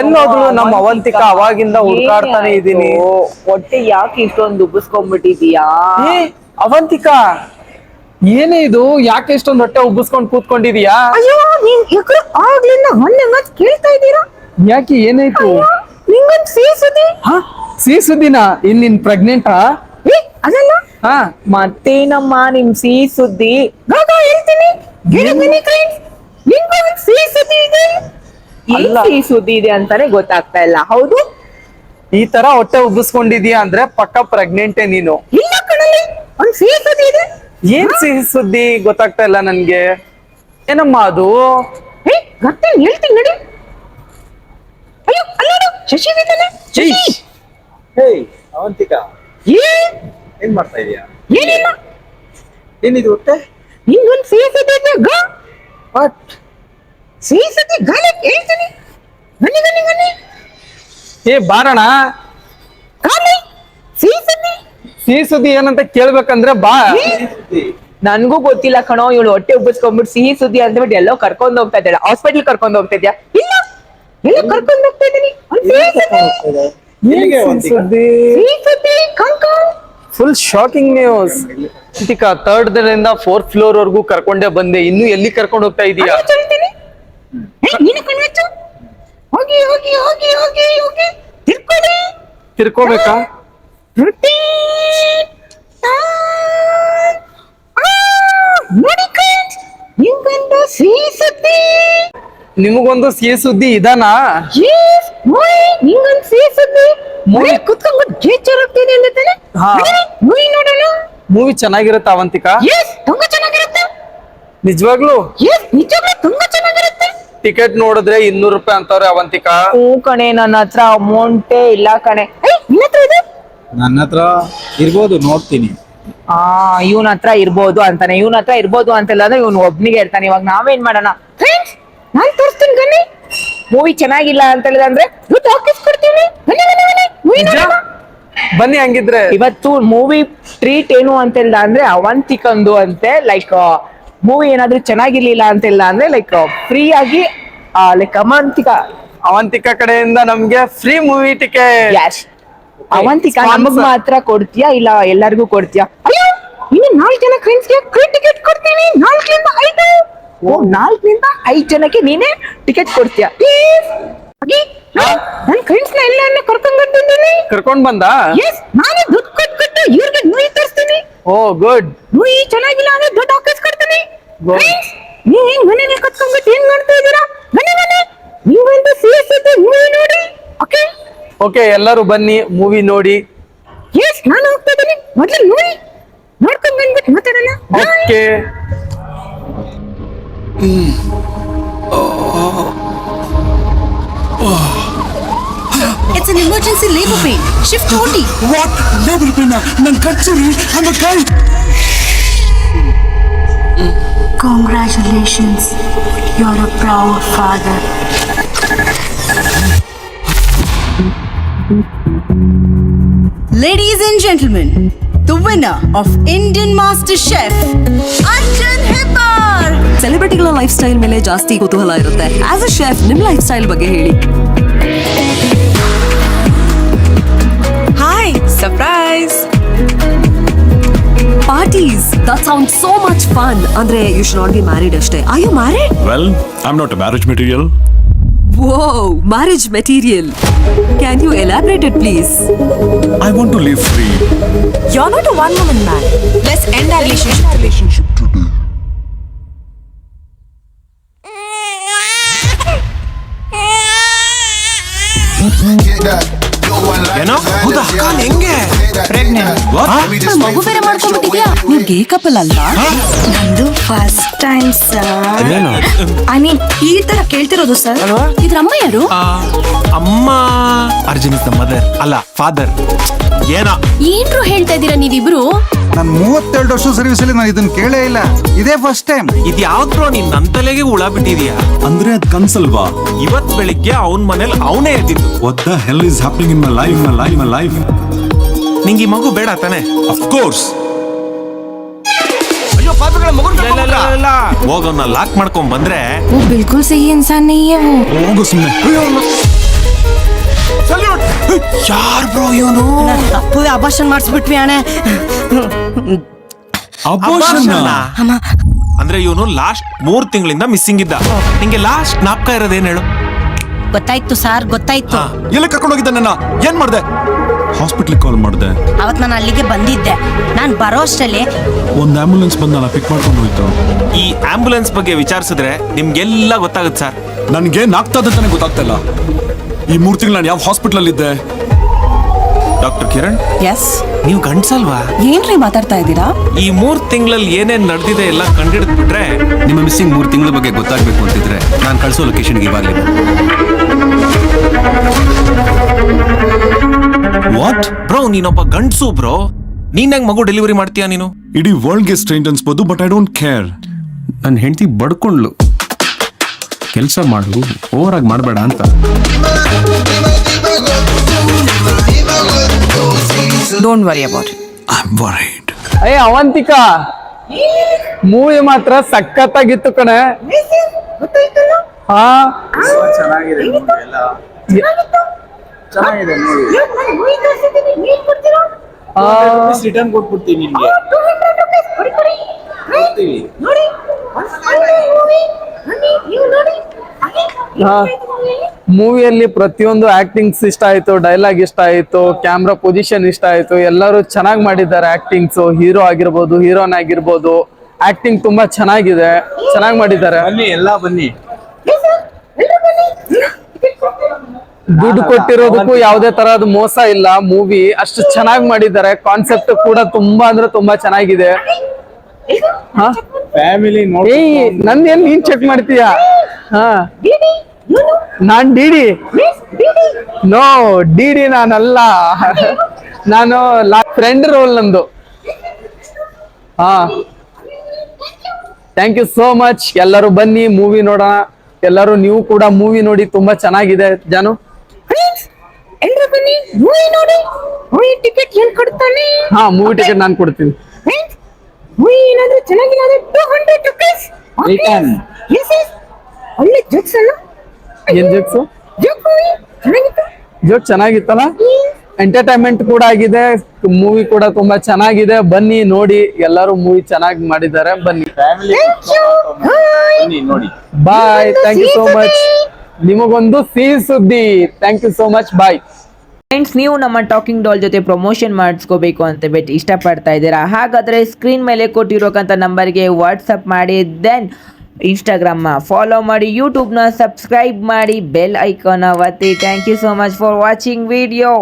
ಎಲ್ಲೋದ್ರು ನಮ್ಮ ಅವಂತಿಕ ಅವಾಗಿಂದ ಹುಡ್ಕಾಡ್ತಾನೆ ಇದೀನಿ? ಹೊಟ್ಟೆ ಯಾಕೆ ಇಷ್ಟೊಂದು ಉಬ್ಬಿಸ್ಕೊಂಡ್ಬಿಟ್ಟಿದೀಯಾ? ಅವಂತಿಕ! ಏನೇ ಇದು? ಯಾಕೆ ಇಷ್ಟೊಂದು ಹೊಟ್ಟೆ ಉಬ್ಬಿಸ್ಕೊಂಡ್ ಕೂತ್ಕೊಂಡಿದೀಯಾ? ಅಯ್ಯೋ ನೀನ್ ಯಾಕೆ ಆಗ್ಲಿಂದ ಹಣ್ಣಂಗತ್ ಕೇಳ್ತಾ ಇದ್ದೀರಾ? ಯಾಕೆ ಏನಾಯ್ತು? ನಿಂಗೊಂದ್ ಸಿಹಿ ಸುದ್ದಿ? ಹಾ? ಸಿಹಿ ಸುದ್ದಿನ? ಇನ್ ನಿನ್ ಪ್ರೆಗ್ನೆಂಟಾ? ಏ ಅದಲ್ಲ? ಹಾ. ಮತ್ತೇನಮ್ಮ ನಿಮ್ ಸಿಹಿ ಸುದ್ದಿ? ಗಾಗ ಹೇಳ್ತೀನಿ. ಗಿಡ ಗಿಣಿ ಕೈಂಡ್ ನಿಂಗೊಂದ್ ಸಿಹಿ ಸುದ್ದಿ ಇದೆ? ಏನ್ ಸಿಹಿ ಸುದ್ದಿ ಇದೆ ಅಂತಾನೆ ಗೊತ್ತಾಗ್ತಾ ಇಲ್ಲ. ಹೌದು? ಈ ತರ ಹೊಟ್ಟೆ ಉಬ್ಬಿಸ್ಕೊಂಡಿದ್ಯಾ ಅಂದ್ರೆ ಪಕ್ಕ ಪ್ರೆಗ್ನೆಂಟೇ ನೀನು. ಇಲ್ಲ ಕಣಲ್ಲಿ ಒಂದ್ ಸಿಹಿ ಸುದ್ದಿ ಇದೆ. ಏನ್ ಸಿಹಿ ಸುದ್ದಿ ಗೊತ್ತಾಗ್ತಾ ಇಲ್ಲ ನನ್ಗೆ. ಏನಮ್ಮ ಅದು? ಏ ಹೇಳ್ತೀನಿ ನಡಿ. ಅಯ್ಯೋ ಅಲ್ಲೋಡು ಶಶಿ ಇದ್ದಾನೆ ಶಶಿ. ಹೇಯ್ ಅವಂತಿಕಾ. ಏನ್ ಏನ್ ಮಾಡ್ತಾ ಇದೀಯಾ? ಏನಿಲ್ಲ. ಏನಿದು ಹೊಟ್ಟೆ? ನಿಂಗೊಂದು ಸಿಹಿ ಸುದ್ದಿ ಇದೆ ಗಾ. ಬಟ್ ಗಾಳಿ ಬನ್ನಿ ಬನ್ನಿ ಬನ್ನಿ. ಏ ಬಾರಣ ಗಾಳಿ ಸಿಹಿ ಸುದ್ದಿ ಸಿಹಿ ಸುದ್ದಿ ಏನಂತ ಕೇಳ್ಬೇಕಂದ್ರೆ ಬಾ. ನನ್ಗೂ ಗೊತ್ತಿಲ್ಲ ಕಣೋ ಇವಳು ಹೊಟ್ಟೆ ಉಬ್ಬಿಸ್ಕೊಂಡ್ಬಿಟ್ಟು ಸಿಹಿ ಸುದ್ದಿ ಅಂದ್ಬಿಟ್ಟು ಎಲ್ಲೋ ಕರ್ಕೊಂಡ್ ಹೋಗ್ತಾ ಇದ್ದಾಳೆ. ಹಾಸ್ಪಿಟಲ್ ಕರ್ಕೊಂಡ್ ಹೋಗ್ತಾ ಇದ್ಯಾ? ಇಲ್ಲ. ಎಲ್ಲೋ ಕರ್ಕೊಂಡ್ ಹೋಗ್ತಾ ಇದ್ದೀನಿ. Full shocking news Krithika third ದಿಂದ ಫೋರ್ತ್ ಫ್ಲೋರ್ ವರ್ಗೂ ಕರ್ಕೊಂಡೇ ಬಂದೆ. ಇನ್ನು ಎಲ್ಲಿ ಕರ್ಕೊಂಡು ಹೋಗ್ತಾ ಇದೀಯಾ? ನೀನು ಕಣ್ಮುಚ್ಚು? ಹೋಗಿ ಹೋಗಿ ಹೋಗಿ ಹೋಗಿ ಹೋಗಿ. ತಿರ್ಕೊಳ್ಳಿ. ತಿರ್ಕೋಬೇಕಾ? ರೊಟ್ಟಿ ನೋಡಿ ಕಣ್ ನಿಂಗೊಂದು ಸಿಹಿ ಸುದ್ದಿ. ನಿಮಗೊಂದು ಸಿಹಿ ಸುದ್ದಿ ಇದಾನಾ? Yes, ಮೊಯ್ ನಿಂಗೊಂದು ಸಿಹಿ ಸುದ್ದಿ. ಮೊಯ್ ಕುತ್ಕೊಂಡು ಜೇಚರ್ ಹೋಗ್ತೀನಿ ಅಂತಾನೆ ಹಾ. ಮೊಯ್ ನೋಡೋಣ. ಮೂವಿ ಚೆನ್ನಾಗಿರುತ್ತಾ ಅವಂತಿಕಾ? ಎಸ್ ತುಂಬಾ ಚೆನ್ನಾಗಿರುತ್ತೆ. ನಿಜವಾಗ್ಲೂ? ಎಸ್ ನಿಜವಾಗ್ಲೂ ಟಿಕೆಟ್ ನೋಡಿದ್ರೆ ಇನ್ನೂರು ರೂಪಾಯಿ ಅಂತವ್ರೆ ಅವಂತಿಕ. ಹ್ಞೂ ಕಣೆ ನನ್ನ ಹತ್ರ ಅಮೌಂಟೇ ಇಲ್ಲ ಕಣೆ. ನಿನ್ನ ಹತ್ರ ಇದೆ? ನನ್ನ ಹತ್ರ ಇರ್ಬೋದು ನೋಡ್ತೀನಿ. ಆ ಇವನ ಹತ್ರ ಇರ್ಬೋದು ಅಂತಾನೆ. ಇವನ ಹತ್ರ ಇರ್ಬೋದು ಅಂತಿಲ್ಲ ಅಂದ್ರೆ ಇವನು ಒಬ್ನಿಗೆ ಇರ್ತಾನೆ ಇವಾಗ ನಾವೇನ್ ಮಾಡೋಣ? ಫ್ರೆಂಡ್ಸ್ ನಾನ್ ತೋರಿಸ್ತೀನಿ ಬನ್ನಿ ಮೂವಿ ಚೆನ್ನಾಗಿಲ್ಲ ಅಂತ ಹೇಳಿದ್ರೆ ಕೊಡ್ತೀನಿ. ಬನ್ನಿ ಬನ್ನಿ ಬನ್ನಿ. Movie ನೋಡೋಣ. ಬನ್ನಿ ಹಂಗಿದ್ರೆ. ಇವತ್ತು ಮೂವಿ ಟ್ರೀಟ್ ಏನು ಅಂತ ಹೇಳಿದ ಅಂದ್ರೆ ಅವಂತಿಕಂದು ಅಂತೆ ಲೈಕ್ ಮೂವಿ ಏನಾದ್ರೂ ಚೆನ್ನಾಗಿರ್ಲಿಲ್ಲ ಅಂತಿಲ್ಲ ಅಂದ್ರೆ ಲೈಕ್ ಫ್ರೀ ಆಗಿ ಲೈಕ್ ಅಮಾಂತಿಕ ಅವಂತಿಕ ಕಡೆಯಿಂದ ನಮ್ಗೆ ಫ್ರೀ ಮೂವಿ ಟಿಕೆಟ್ ಯಾಶ್ ಅವಂತಿಕ. ನಮಗ್ ಮಾತ್ರ ಕೊಡ್ತೀಯಾ ಇಲ್ಲ ಎಲ್ಲರಿಗೂ ಕೊಡ್ತೀಯಾ? ಅಯ್ಯೋ ಇನ್ನು ನಾಲ್ಕು ಜನ ಫ್ರೆಂಡ್ಸ್ಗೆ ಫ್ರೀ ಟಿಕೆಟ್ ಕೊಡ್ತೀನಿ. ನಾಲ್ಕರಿಂದ ಐದು. ಓ ನಾಲ್ಕರಿಂದ ಐದು ಜನಕ್ಕೆ ನೀನೇ ಟಿಕೆಟ್ ಕೊಡ್ತೀಯಾ? ಪ್ಲೀಸ್ ಫ್ರೆಂಡ್ಸ್ನ ಎಲ್ಲ ಕರ್ಕೊಂಡ್ ಬರ್ತಿದ್ದೀನಿ ಕರ್ಕೊಂಡ್ ಬಂದ? ಎಸ್ ನಾನೇ ದುಡ್ಡು ಕೊಟ್ಟು ಕೊಟ್ಟು ಇವ್ರಿಗೆ ಮೂವಿ ತರಿಸ್ತೀನಿ. ಓ ಗುಡ್ ಮೂವಿ ಚೆನ್ನಾಗಿಲ್ಲ ಅಂದ್ರೆ ದುಡ್ಡು ಹಾಕಿಸ್ ಕೊಡ್ತೀನಿ Go. Friends, ನೀವ್ ಹೆಂಗ್ ಮನೇಲಿ ಕತ್ಕೊಂಡ್ಬಿಟ್ಟು ಏನ್ ಮಾಡ್ತಾ ಇದ್ದೀರಾ? ಬನ್ನಿ ಬನ್ನಿ ಮೂವಿ ನೋಡಿ. ಓಕೆ ಓಕೆ ಎಲ್ಲರೂ ಬನ್ನಿ ಮೂವಿ ನೋಡಿ. ಎಸ್ ನಾನು ಹೋಗ್ತಾ ಇದ್ದೀನಿ. ಮೊದಲು ನೋಡಿ. ನೋಡ್ಕೊಂಡ್ ಬಂದ್ಬಿಟ್ಟು ಮಾತಾಡೋಣ. Okay It's an emergency labor pain. Shift OT. What labour pain ನನ್ ಕಚ್ಚರಿ ನಮ್ಮ ಕೈ Congratulations. You're a proud father. Ladies and gentlemen, the winner of Indian Master Chef, Arjun Hepar. ಸೆಲೆಬ್ರಿಟಿಗಳ lifestyle ಮೇಲೆ ಜಾಸ್ತಿ ಕುತೂಹಲ ಇರುತ್ತೆ ಆಸ್ ಅ ಶೆಫ್ ನಿಮ್ life style ಬಗ್ಗೆ ಹೇಳಿ Parties that sound so much fun ಅಂದ್ರೆ you should not be married ಅಷ್ಟೇ I you married well I am not a marriage material whoa marriage material can you elaborate it please I want to live free You're not a one woman man. Let's end our relationship. ಏನೋ? ಹೌದಾ? ಹೆಂಗೆ? ಮಗು ಬೇರೆ ಮಾಡ್ಕೊಂಡ್ಬಿಟ್ಟಿದ್ಯಾ? ನೀವ್ ಗೇ couple ಅಲ್ಲ ನಂದು first time sir I mean ಈ ತರ ಕೇಳ್ತಿರೋದು ಸರ್ ಇದ್ರ ಅಮ್ಮ ಯಾರು? ಅಮ್ಮ ಅರ್ಜುನ್ ಇಸ್ ದ ಮದರ್ ಅಲ್ಲ ಫಾದರ್ ಏನೋ? ಏನ್ರು ಹೇಳ್ತಾ ಇದ್ದೀರಾ ನೀವಿಬ್ರು? ನಾನು ಮೂವತ್ತೆರಡು ವರ್ಷ ಸರ್ವಿಸ್ ಅಲ್ಲಿ ನಾನು ಇದನ್ನ ಕೇಳೇ ಇಲ್ಲ. ಇದೇ ಫಸ್ಟ್ ಟೈಮ್ ಇದ್ ಯಾವ್ದ್ರೋ ನಿನ್ ನನ್ ತಲೆಗೆ ಹುಳ ಬಿಟ್ಟಿದ್ಯಾ? ಅಂದ್ರೆ ಅದ್ ಕನ್ಸಲ್ವಾ? ಇವತ್ ಬೆಳಿಗ್ಗೆ ಅವನ್ ಮನೇಲಿ ಅವನೇ ಎದ್ದಿದ್ದು what the hell is happening ನಿಮ್ಮ ಲೈಫ್ ಲೈಫ್ ಲೈಫ್ ನಿಂಗೆ ಈ ಮಗು ಬೇಡ ತಾನೆ? ಅಫ್ ಕೋರ್ಸ್ ಅಯ್ಯೋ पापी का ಲಾಕ್ ಮಾಡ್ಕೊಂಡ್ ಬಂದ್ರೆ वो बिल्कुल सही इंसान नहीं है वो ಹೋಗು ಸುಮ್ಮನೆ ಯಾರ್ ಬ್ರೋ ಇವನು? ತಪ್ಪುವೆ ಅಬಾಷನ್ ಮಾಡಿಸ್ಬಿಟ್ವಿ ಅಣೆ ಅಮ್ಮ. ಅಂದ್ರೆ ಇವನು ಲಾಸ್ಟ್ ಮೂರ್ ತಿಂಗಳಿಂದ ಮಿಸ್ಸಿಂಗ್ ಇದ್ದ. ನಿಂಗೆ ಲಾಸ್ಟ್ ಜ್ಞಾಪಕ ಇರೋದೇನ್ ಹೇಳು? ಗೊತ್ತಾಯ್ತು ಸಾರ್ ಗೊತ್ತಾಯ್ತು. ಎಲ್ಲ ಕರ್ಕೊಂಡು ಹೋಗಿದ್ದೆ ನನ್ನ? ಏನ್ ಮಾಡ್ದೆ? ಹಾಸ್ಪಿಟ್ಲಿಗೆ ಕಾಲ್ ಮಾಡ್ದೆ. ಅವತ್ ನಾನು ಅಲ್ಲಿಗೆ ಬಂದಿದ್ದೆ. ನಾನು ಬರೋ ಅಷ್ಟರಲ್ಲಿ ಒಂದ್ ಆಂಬುಲೆನ್ಸ್ ಬಂದಲ್ಲ ಪಿಕ್ ಮಾಡ್ಕೊಂಡು ಹೋಯ್ತು. ಈ ಆಂಬುಲೆನ್ಸ್ ಬಗ್ಗೆ ವಿಚಾರಿಸಿದ್ರೆ ನಿಮ್ಗೆಲ್ಲ ಗೊತ್ತಾಗುತ್ತೆ ಸರ್. ನನ್ಗೆ ನಾಗ್ತಾ ತಾನೇ ಗೊತ್ತಾಗ್ತಿಲ್ಲ ಈ ಮೂರು ತಿಂಗಳು ನಾನು ಯಾವ ಹಾಸ್ಪಿಟಲ್ ಇದ್ದೆ ಡಾಕ್ಟರ್ ಕಿರಣ್? ಎಸ್ ನೀವು ಗಂಡ್ಸಲ್ವಾ? ಏನ್ರಿ ಮಾತಾಡ್ತಾ ಇದ್ದೀರಾ? ಈ ಮೂರ್ ತಿಂಗಳಲ್ಲಿ ಏನೇನ್ ನಡೆದಿದೆ ಎಲ್ಲ ಕಂಡಿಡಿದ್ಬಿಟ್ರೆ ನಿಮ್ಮ ಮಿಸ್ಸಿಂಗ್ ಮೂರು ತಿಂಗಳ ಬಗ್ಗೆ ಗೊತ್ತಾಗ್ಬೇಕು ಅಂತಿದ್ರೆ ನಾನು ಕಳಿಸೋ ಲೊಕೇಶನ್ಗೆ ಇವಾಗಲೇ ವಾಟ್ ಬ್ರೋ ನೀನೊಬ್ಬ ಗಂಡ್ಸು ಬ್ರೋ ನೀನ್ ಹೆಂಗ್ ಮಗು ಡೆಲಿವರಿ ಮಾಡ್ತೀಯಾ ನೀನು? ಇಡೀ ವರ್ಲ್ಡ್ಗೆ ಸ್ಟ್ರೇಂಜ್ ಅನ್ಸ್ಬೋದು ಬಟ್ ಐ ಡೋಂಟ್ ಕೇರ್ ನನ್ನ ಹೆಂಡತಿ ಬಡ್ಕೊಂಡ್ಲು. ಕೆಲಸ ಮಾಡು ಓವರ್ ಆಗಿ ಮಾಡಬೇಡ ಅಂತ. Don't worry about I am worried ಏ ಅವಂತಿಕಾ! ಮೂವಿ ಮಾತ್ರ ಸಖತ್ತಾಗಿತ್ತು ಕಣೆ. ಹಾ? ಚೆನ್ನಾಗಿದೆ movie ಎಲ್ಲ ಚೆನ್ನಾಗಿದೆ ನೋಡಿ ಯಾಕ್ ನಾನ್ movie ತೋರ್ಸಿದ್ದೀನಿ, ನೀವ್ ಕೊಡ್ತೀರಾ? ಆ, ರಿಟರ್ನ್ ಕೊಟ್ಬಿಡ್ತೀನಿ ನಿಮ್ಗೆ 200 rupees ಕೊಡಿ, ಕೊಡಿ. ನೋಡಿ ಒಂದ್ ಒಳ್ಳೆ movie. ಬನ್ನಿ, ನೀವು ಹಾ. ಮೂವಿಯಲ್ಲಿ ಪ್ರತಿಯೊಂದು ಆಕ್ಟಿಂಗ್ಸ್ ಇಷ್ಟ ಆಯ್ತು ಡೈಲಾಗ್ ಇಷ್ಟ ಆಯ್ತು ಕ್ಯಾಮ್ರಾ ಪೊಸಿಷನ್ ಇಷ್ಟ ಆಯ್ತು ಎಲ್ಲರೂ ಚೆನ್ನಾಗಿ ಮಾಡಿದ್ದಾರೆ ಆಕ್ಟಿಂಗ್ಸ್ ಹೀರೋ ಆಗಿರ್ಬೋದು ಹೀರೋನ್ ಆಗಿರ್ಬೋದು ಆಕ್ಟಿಂಗ್ ತುಂಬಾ ಚೆನ್ನಾಗಿದೆ ಚೆನ್ನಾಗಿ ಮಾಡಿದ್ದಾರೆ ಬನ್ನಿ ಎಲ್ಲ ಬನ್ನಿ Yes, sir. ಎಲ್ರೂ ಬನ್ನಿ. Ticket ಕೊಡ್ತೀರಾ? ದುಡ್ಡು ಕೊಟ್ಟಿರೋದಕ್ಕೂ ಯಾವುದೇ ತರಹದ ಮೋಸ ಇಲ್ಲ. ಮೂವಿ ಅಷ್ಟು ಚೆನ್ನಾಗಿ ಮಾಡಿದ್ದಾರೆ. ಕಾನ್ಸೆಪ್ಟ್ ಕೂಡ ತುಂಬಾ ಅಂದ್ರೆ ತುಂಬಾ ಚೆನ್ನಾಗಿದೆ. ಫ್ಯಾಮಿಲಿ ನಂದೇನ್ ನೀನ್ ಚೆಕ್ ಮಾಡ್ತೀಯಾ? ನಾನ್ ಡಿಡಿ ನೋ ಡಿಡಿ ನಾನಲ್ಲ. ನಾನು ಫ್ರೆಂಡ್ ರೋಲ್ ನಂದು. ಹಾ. ಥ್ಯಾಂಕ್ ಯು ಸೋ ಮಚ್ ಎಲ್ಲರೂ ಬನ್ನಿ ಮೂವಿ ನೋಡೋಣ. ಎಲ್ಲರೂ ನೀವು ಕೂಡ ಮೂವಿ ನೋಡಿ ತುಂಬಾ ಚೆನ್ನಾಗಿದೆ ಜಾನು. ಎಲ್ರೂ ಬನ್ನಿ? ಮೂವಿ ನೋಡಿ. ಮೂವಿ ಟಿಕೆಟ್ ಏನ್ ಕೊಡ್ತಾನೆ? ಹಾ ಮೂವಿ ಟಿಕೆಟ್ ನಾನು ಕೊಡ್ತೀನಿ. ಮೂವಿ ಏನಾದ್ರೂ ಚೆನ್ನಾಗಿಲ್ಲ ಅಂದ್ರೆ two hundred rupees. Yes yes ಒಳ್ಳೆ ಜೋಕ್ಸ್ ಅಲ್ಲ? ಏನ್ ಜೋಕ್ಸ್ ಜೋಕ್ ಮೂವಿ? ಚೆನ್ನಾಗಿತ್ತು? ಜೋಕ್ ಚೆನ್ನಾಗಿತ್ತಲ್ಲ? ಎಂಟರ್ಟೈನ್ಮೆಂಟ್ ಕೂಡ ಆಗಿದೆ. ಮೂವಿ ಕೂಡ ತುಂಬಾ ಚೆನ್ನಾಗಿದೆ. ಬನ್ನಿ ನೋಡಿ. ಎಲ್ಲರೂ ಮೂವಿ ಚೆನ್ನಾಗಿ ಮಾಡಿದ್ದಾರೆ. ಬನ್ನಿ. Family bye thank you so much ನಿಮಗೊಂದು ಸಿ ಸುದ್ದಿ. Thank you so much bye friends ನೀವು ನಮ್ಮ ಟಾಕಿಂಗ್ ಡಾಲ್ ಜೊತೆ ಪ್ರಮೋಷನ್ ಮಾಡಿಸ್ಕೋಬೇಕು ಅಂತ ಬಿಟ್ಟು ಇಷ್ಟಪಡ್ತಾ ಇದ್ದೀರಾ? ಹಾಗಾದರೆ ಸ್ಕ್ರೀನ್ ಮೇಲೆ ಕೊಟ್ಟಿರೋಕ್ಕಂಥ ನಂಬರ್ಗೆ ವಾಟ್ಸಪ್ ಮಾಡಿ ದೆನ್ ಇನ್ಸ್ಟಾಗ್ರಾಮ್ನ ಫಾಲೋ ಮಾಡಿ ಯೂಟ್ಯೂಬ್ನ ಸಬ್ಸ್ಕ್ರೈಬ್ ಮಾಡಿ ಬೆಲ್ ಐಕಾನ ಒತ್ತಿ. Thank you so much for watching video